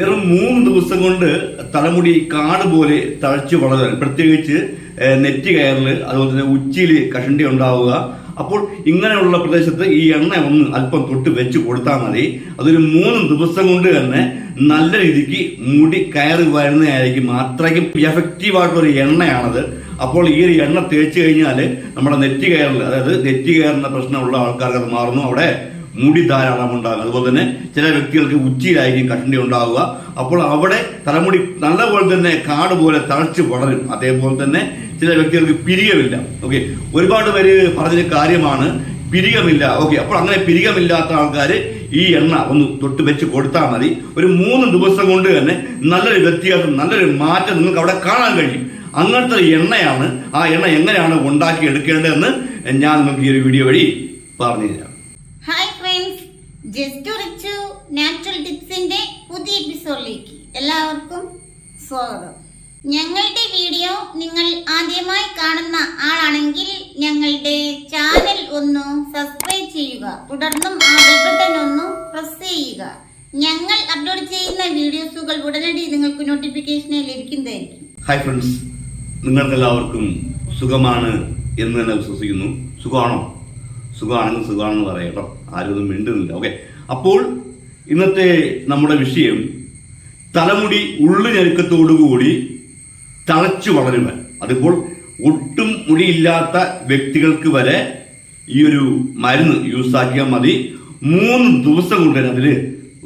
വെറും മൂന്ന് ദിവസം കൊണ്ട് തലമുടി കാട് പോലെ തഴച്ചു വളരാൻ പ്രത്യേകിച്ച് നെറ്റ് കയറിൽ അതുപോലെ തന്നെ ഉച്ചിയിൽ കഷണ്ടി ഉണ്ടാവുക. അപ്പോൾ ഇങ്ങനെയുള്ള പ്രദേശത്ത് ഈ എണ്ണ ഒന്ന് അല്പം തൊട്ട് വെച്ച് കൊടുത്താൽ മതി. അതൊരു മൂന്ന് ദിവസം കൊണ്ട് തന്നെ നല്ല രീതിക്ക് മുടി കയറി വരുന്നതായിരിക്കും അത്രയ്ക്കും എഫക്റ്റീവ് ആയിട്ടുള്ള ഒരു എണ്ണയാണത്. അപ്പോൾ ഈ ഒരു എണ്ണ തേച്ച് കഴിഞ്ഞാൽ നമ്മുടെ നെറ്റ് കയറിൽ അതായത് നെറ്റ് കയറുന്ന പ്രശ്നമുള്ള ആൾക്കാർക്ക് അത് മാറുന്നു അവിടെ. മുടി ധാരാളം ഉണ്ടാകും അതുപോലെ തന്നെ ചില വ്യക്തികൾക്ക് ഉച്ചിയിലായിരിക്കും കഷണ്ടി ഉണ്ടാവുക. അപ്പോൾ അവിടെ തലമുടി നല്ലപോലെ തന്നെ കാട് പോലെ തഴച്ച് വളരും. അതേപോലെ തന്നെ ചില വ്യക്തികൾക്ക് പിരികമില്ല ഓക്കെ ഒരുപാട് പേര് പറഞ്ഞ കാര്യമാണ് പിരികമില്ല ഓക്കെ അപ്പോൾ അങ്ങനെ പിരികമില്ലാത്ത ആൾക്കാർ ഈ എണ്ണ ഒന്ന് തൊട്ട് വെച്ച് കൊടുത്താൽ മതി. ഒരു മൂന്ന് ദിവസം കൊണ്ട് തന്നെ നല്ലൊരു വ്യത്യാസം നല്ലൊരു മാറ്റം നിങ്ങൾക്ക് അവിടെ കാണാൻ കഴിയും. അങ്ങനത്തെ എണ്ണയാണ്. ആ എണ്ണ എങ്ങനെയാണ് ഉണ്ടാക്കി എടുക്കേണ്ടതെന്ന് ഞാൻ നിങ്ങൾക്ക് ഈ ഒരു വീഡിയോ വഴി പറഞ്ഞു തരാം ഹായ് ഫ്രണ്ട്സ് നാച്ചുറൽ ടിപ്സിന്റെ പുതിയ എപ്പിസോഡിലേക്ക് എല്ലാവർക്കും സ്വാഗതം. ഞങ്ങളുടെ വീഡിയോ നിങ്ങൾ ആദ്യമായി കാണുന്ന ആളാണെങ്കിൽ ഞങ്ങളുടെ ചാനൽ ഒന്ന് സബ്സ്ക്രൈബ് ചെയ്യുക. തുടർന്നും ആ ബട്ടൺ ഒന്ന് പ്രസ് ചെയ്യുക. ഞങ്ങൾ അപ്ലോഡ് ചെയ്യുന്ന വീഡിയോസുകൾ ഉടനടി നിങ്ങൾക്ക് നോട്ടിഫിക്കേഷനെ ലഭിക്കുന്നതായിരിക്കും. ഹായ് ഫ്രണ്ട്സ് നിങ്ങൾക്കെല്ലാവർക്കും സുഖമാണ് എന്ന് തന്നെ വിശ്വസിക്കുന്നു. സുഖമാണോ? സുഖമാണെങ്കിൽ സുഖമാണെന്ന് പറയട്ടോ ആരും മിണ്ടുന്നില്ല. ഓക്കെ അപ്പോൾ ഇന്നത്തെ നമ്മുടെ വിഷയം തലമുടി ഉള്ളു ഞെരുക്കത്തോടുകൂടി തളച്ചു വളരുക അതിപ്പോൾ ഒട്ടും മുടിയില്ലാത്ത വ്യക്തികൾക്ക് വരെ ഈ ഒരു മരുന്ന് യൂസ് ആക്കിയാൽ മതി. മൂന്ന് ദിവസം കൊണ്ട് തന്നെ അതിൽ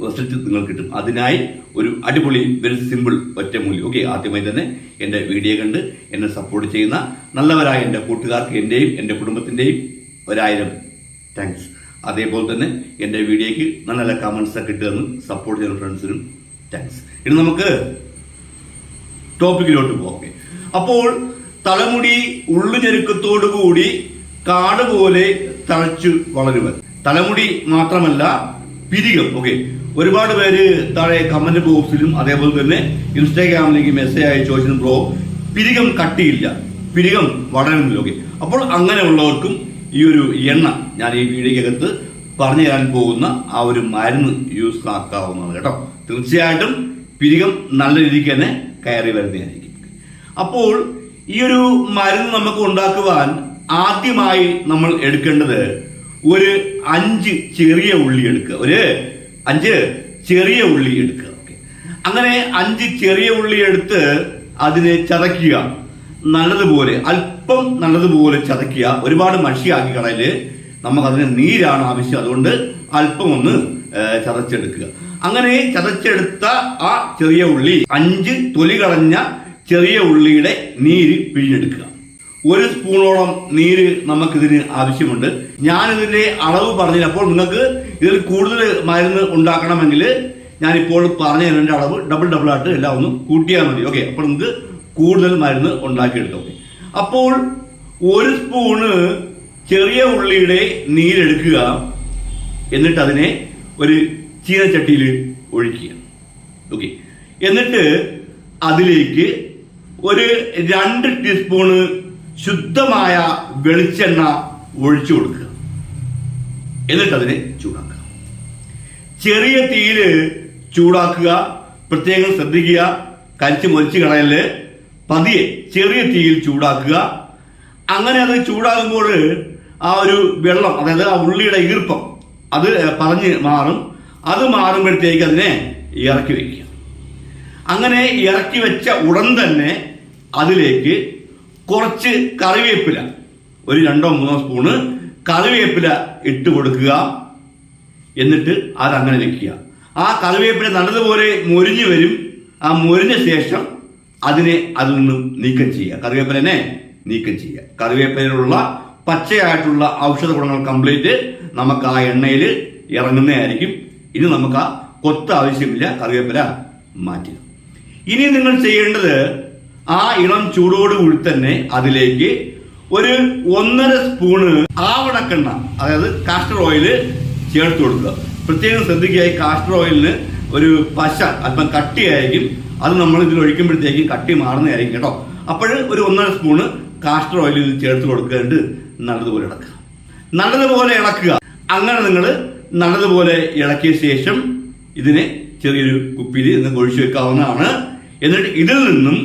റിസൾട്ട് നിങ്ങൾക്ക് കിട്ടും. അതിനായി ഒരു അടിപൊളി വെരി സിമ്പിൾ ഒറ്റമൂല്യം ഓക്കെ ആദ്യമായി തന്നെ എന്റെ വീഡിയോ കണ്ട് എന്നെ സപ്പോർട്ട് ചെയ്യുന്ന നല്ലവരായ എന്റെ കൂട്ടുകാർക്ക് എന്റെയും എന്റെ കുടുംബത്തിന്റെയും ഒരായിരം താങ്ക്സ് അതേപോലെ തന്നെ എന്റെ വീഡിയോയ്ക്ക് നല്ല നല്ല കമൻസ് ഒക്കെ ഇട്ടുതന്ന് സപ്പോർട്ട് ചെയ്യുന്ന ഫ്രണ്ട്സിനും താങ്ക്സ് ഇനി നമുക്ക് ടോപ്പിക്കിലോട്ട് പോകാം. അപ്പോൾ തലമുടി ഉള്ളുഞെരുക്കത്തോടുകൂടി കാട് പോലെ തഴച്ചു വളരുവൻ. തലമുടി മാത്രമല്ല പിരികം ഓക്കെ ഒരുപാട് പേര് താഴെ കമന്റ് ബോക്സിലും അതേപോലെ തന്നെ ഇൻസ്റ്റാഗ്രാമിലേക്ക് മെസ്സേജ് അയച്ചു ചോദിച്ചിട്ടുണ്ട് ബ്രോ പിരികം കട്ടിയില്ല. പിരികം വളരുന്നില്ല. ഓക്കെ അപ്പോൾ അങ്ങനെയുള്ളവർക്കും ഈ ഒരു എണ്ണ ഞാൻ ഈ വീഡിയോക്കകത്ത് പറഞ്ഞു തരാൻ പോകുന്ന ആ ഒരു മരുന്ന് യൂസ് ആക്കാവുന്നതാണ് കേട്ടോ. തീർച്ചയായിട്ടും പിരികം നല്ല രീതിക്ക് തന്നെ കയറി വരുന്നതായിരിക്കും. അപ്പോൾ ഈ ഒരു മരുന്ന് നമുക്ക് ഉണ്ടാക്കുവാൻ ആദ്യമായി നമ്മൾ എടുക്കേണ്ടത് ഒരു അഞ്ച് ചെറിയ ഉള്ളി എടുക്കുക. ഒരു അഞ്ച് ചെറിയ ഉള്ളി എടുക്കുക. അങ്ങനെ അഞ്ച് ചെറിയ ഉള്ളി എടുത്ത് അതിനെ ചതയ്ക്കുക. നല്ലതുപോലെ അല്പം നല്ലതുപോലെ ചതക്കുക ഒരുപാട് മഷിയാക്കി കളയൽ. നമുക്കതിന് നീരാണ് ആവശ്യം. അതുകൊണ്ട് അല്പം ഒന്ന് ചതച്ചെടുക്കുക. അങ്ങനെ ചതച്ചെടുത്ത ആ ചെറിയ ഉള്ളി അഞ്ച് തൊലി കളഞ്ഞ ചെറിയ ഉള്ളിയുടെ നീര് പിഴിഞ്ഞെടുക്കുക. ഒരു സ്പൂണോളം നീര് നമുക്കിതിന് ആവശ്യമുണ്ട്. ഞാൻ ഇതിന്റെ അളവ് പറഞ്ഞു അപ്പോൾ നിങ്ങൾക്ക് ഇതിൽ കൂടുതൽ മരുന്ന് ഉണ്ടാക്കണമെങ്കിൽ ഞാനിപ്പോൾ ഇപ്പോൾ പറഞ്ഞ ഇതിന്റെ അളവ് ഡബിൾ ഡബിൾ ആയിട്ട് എല്ലാം ഒന്ന് കൂട്ടിയാൽ മതി. ഓക്കെ അപ്പോൾ നിങ്ങൾക്ക് കൂടുതൽ മരുന്ന് ഉണ്ടാക്കിയെടുക്കാം. അപ്പോൾ ഒരു സ്പൂണ് ചെറിയ ഉള്ളിയുടെ നീരെടുക്കുക. എന്നിട്ട് അതിനെ ഒരു ചീനച്ചട്ടിയിൽ ഒഴിക്കുക. ഓക്കെ. എന്നിട്ട് അതിലേക്ക് ഒരു രണ്ട് ടീസ്പൂണ് ശുദ്ധമായ വെളിച്ചെണ്ണ ഒഴിച്ചു കൊടുക്കുക. എന്നിട്ട് അതിനെ ചൂടാക്കുക. ചെറിയ തീയിൽ ചൂടാക്കുക. പ്രത്യേകം ശ്രദ്ധിക്കുക. കരിച്ച് മൊരിച്ച് കളയൽ പതിയെ ചെറിയ തീയിൽ ചൂടാക്കുക. അങ്ങനെ അത് ചൂടാകുമ്പോൾ ആ ഒരു വെള്ളം അതായത് ആ ഉള്ളിയുടെ ഈർപ്പം അത് പറഞ്ഞ് മാറും. അത് മാറുമ്പോഴത്തേക്ക് അതിനെ ഇറക്കി വയ്ക്കുക അങ്ങനെ ഇറക്കി വെച്ച ഉടൻ തന്നെ അതിലേക്ക് കുറച്ച് കറിവേപ്പില ഒരു രണ്ടോ മൂന്നോ സ്പൂണ് കറിവേപ്പില ഇട്ട് കൊടുക്കുക. എന്നിട്ട് അതങ്ങനെ വെക്കുക. ആ കറിവേപ്പില നല്ലതുപോലെ മൊരിഞ്ഞു വരും. ആ മൊരിഞ്ഞ ശേഷം അതിനെ അതിൽ നിന്നും നീക്കം ചെയ്യുക. കറിവേപ്പിലനെ നീക്കം ചെയ്യുക. കറിവേപ്പിലുള്ള പച്ചയായിട്ടുള്ള ഔഷധ ഗുണങ്ങൾ കംപ്ലീറ്റ് നമുക്ക് ആ എണ്ണയിൽ ഇറങ്ങുന്നതായിരിക്കും. ഇനി നമുക്ക് ആ കൊത്ത് ആവശ്യമില്ല. കറിവേപ്പില മാറ്റുക. ഇനി നിങ്ങൾ ചെയ്യേണ്ടത് ആ ഇളം ചൂടോടുകൂടി തന്നെ അതിലേക്ക് ഒരു ഒന്നര സ്പൂണ് ആവണക്കെണ്ണ അതായത് കാസ്റ്റർ ഓയിൽ ചേർത്ത് കൊടുക്കുക. പ്രത്യേകം ശ്രദ്ധിക്കുക ഈ കാസ്റ്റർ ഓയിലിന് ഒരു പശ അല്പം കട്ടിയായിരിക്കും. അത് നമ്മൾ ഇതിൽ ഒഴിക്കുമ്പോഴത്തേക്കും കട്ടി മാറുന്നതായിരിക്കും കേട്ടോ. അപ്പോൾ ഒരു ഒന്നര സ്പൂണ് കാസ്റ്റർ ഓയിൽ ഇത് ചേർത്ത് കൊടുക്കേണ്ട. നല്ലതുപോലെ ഇളക്കുക. നല്ലതുപോലെ ഇളക്കുക. അങ്ങനെ നിങ്ങൾ നല്ലതുപോലെ ഇളക്കിയ ശേഷം ഇതിനെ ചെറിയൊരു കുപ്പിയിൽ നിങ്ങൾക്ക് ഒഴിച്ചു വെക്കാവുന്നതാണ്. എന്നിട്ട് ഇതിൽ നിന്നും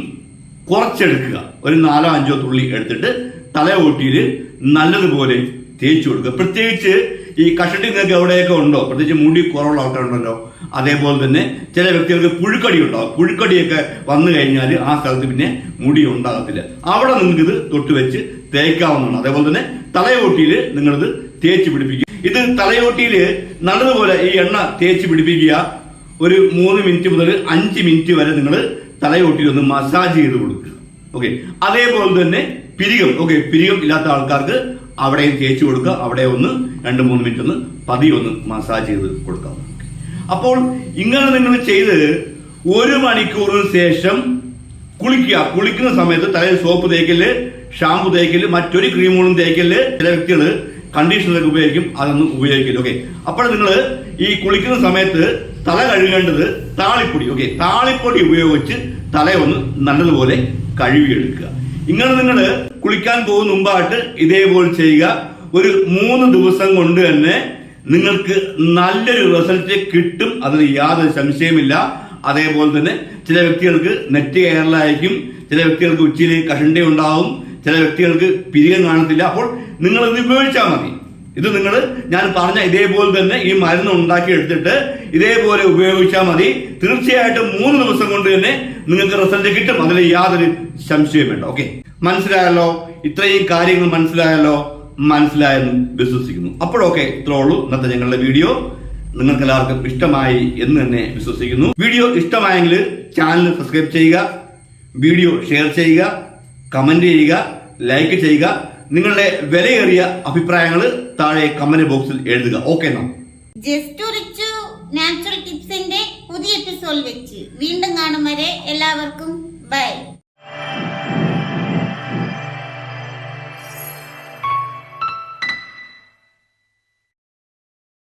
കുറച്ചെടുക്കുക. ഒരു നാലോ അഞ്ചോ തുള്ളി എടുത്തിട്ട് തലയോട്ടിയിൽ നല്ലതുപോലെ തേച്ചു കൊടുക്കുക. പ്രത്യേകിച്ച് ഈ കഷട്ടി നിങ്ങൾക്ക് എവിടെയൊക്കെ ഉണ്ടോ? പ്രത്യേകിച്ച് മുടി കുറവുള്ള ആൾക്കാരുണ്ടല്ലോ. അതേപോലെ തന്നെ ചില വ്യക്തികൾക്ക് പുഴുക്കടി ഉണ്ടാവും പുഴുക്കടിയൊക്കെ വന്നു കഴിഞ്ഞാൽ ആ സ്ഥലത്ത് പിന്നെ മുടി ഉണ്ടാകത്തില്ല. അവിടെ നിങ്ങൾക്ക് ഇത് തൊട്ട് വെച്ച് തേക്കാവുന്നതാണ്. അതേപോലെ തന്നെ തലയോട്ടിയിൽ നിങ്ങളിത് തേച്ച് പിടിപ്പിക്കുക. ഇത് തലയോട്ടിയിൽ നല്ലതുപോലെ ഈ എണ്ണ തേച്ച് പിടിപ്പിക്കുക. ഒരു മൂന്ന് മിനിറ്റ് മുതൽ അഞ്ച് മിനിറ്റ് വരെ നിങ്ങൾ തലയോട്ടിയിൽ ഒന്ന് മസാജ് ചെയ്ത് കൊടുക്കുക. ഓക്കെ. അതേപോലെ തന്നെ പിരികം. ഓക്കെ. പിരികം ഇല്ലാത്ത ആൾക്കാർക്ക് അവിടെയും തേച്ച് കൊടുക്കുക. അവിടെ ഒന്ന് രണ്ട് മൂന്ന് മിനിറ്റ് ഒന്ന് പതി ഒന്ന് മസാജ് ചെയ്ത് കൊടുക്കാം. അപ്പോൾ ഇങ്ങനെ നിങ്ങൾ ചെയ്ത് ഒരു മണിക്കൂറിന് ശേഷം കുളിക്കുക. കുളിക്കുന്ന സമയത്ത് തലയിൽ സോപ്പ് തേക്കൽ ഷാമ്പു തേക്കൽ മറ്റൊരു ക്രീമുകളും തേക്കൽ ചില വ്യക്തികൾ കണ്ടീഷണറൊക്കെ ഉപയോഗിക്കും അതൊന്നും ഉപയോഗിക്കില്ല ഓക്കെ അപ്പോൾ നിങ്ങൾ ഈ കുളിക്കുന്ന സമയത്ത് തല കഴുകേണ്ടത് താളിപ്പൊടി. ഓക്കെ താളിപ്പൊടി ഉപയോഗിച്ച് തലയൊന്ന് നല്ലതുപോലെ കഴുകിയെടുക്കുക. ഇങ്ങനെ നിങ്ങൾ കുളിക്കാൻ പോകുന്ന മുമ്പായിട്ട് ഇതേപോലെ ചെയ്യുക. ഒരു മൂന്ന് ദിവസം കൊണ്ട് തന്നെ നിങ്ങൾക്ക് നല്ലൊരു റിസൾട്ട് കിട്ടും. അതിൽ യാതൊരു സംശയമില്ല അതേപോലെ തന്നെ ചില വ്യക്തികൾക്ക് നെറ്റ് കയറലായിരിക്കും ചില വ്യക്തികൾക്ക് ഉച്ചയിൽ കഷണ്ട ഉണ്ടാവും ചില വ്യക്തികൾക്ക് പിരികം കാണത്തില്ല. അപ്പോൾ നിങ്ങൾ ഇത് ഉപയോഗിച്ചാൽ മതി. ഇത് നിങ്ങൾ ഞാൻ പറഞ്ഞ ഇതേപോലെ തന്നെ ഈ മരുന്ന് ഉണ്ടാക്കി എടുത്തിട്ട് ഇതേപോലെ ഉപയോഗിച്ചാൽ മതി. തീർച്ചയായിട്ടും മൂന്ന് ദിവസം കൊണ്ട് തന്നെ നിങ്ങൾക്ക് റിസൾട്ട് കിട്ടും. അതിൽ യാതൊരു സംശയവും വേണ്ട. ഓക്കെ മനസ്സിലായല്ലോ? ഇത്രയും കാര്യങ്ങൾ മനസ്സിലായല്ലോ? മനസ്സിലായെന്ന് വിശ്വസിക്കുന്നു. അപ്പോഴൊക്കെ ഇത്രേ ഉള്ളൂ ഇന്നത്തെ ഞങ്ങളുടെ വീഡിയോ. നിങ്ങൾക്ക് എല്ലാവർക്കും ഇഷ്ടമായി എന്ന് തന്നെ വിശ്വസിക്കുന്നു. വീഡിയോ ഇഷ്ടമായെങ്കിൽ ചാനൽ സബ്സ്ക്രൈബ് ചെയ്യുക വീഡിയോ ഷെയർ ചെയ്യുക കമന്റ് ചെയ്യുക ലൈക്ക് ചെയ്യുക നിങ്ങളുടെ വിലയേറിയ അഭിപ്രായങ്ങൾ താഴെ കമന്റ് ബോക്സിൽ എഴുതുക. ഓക്കെ എന്നാ. ജസ്റ്റ് നാച്ചുറൽ ടിപ്സിന്റെ പുതിയ എപ്പിസോഡ് വെച്ച്. വീണ്ടും കാണും വരെ എല്ലാവർക്കും. ബൈ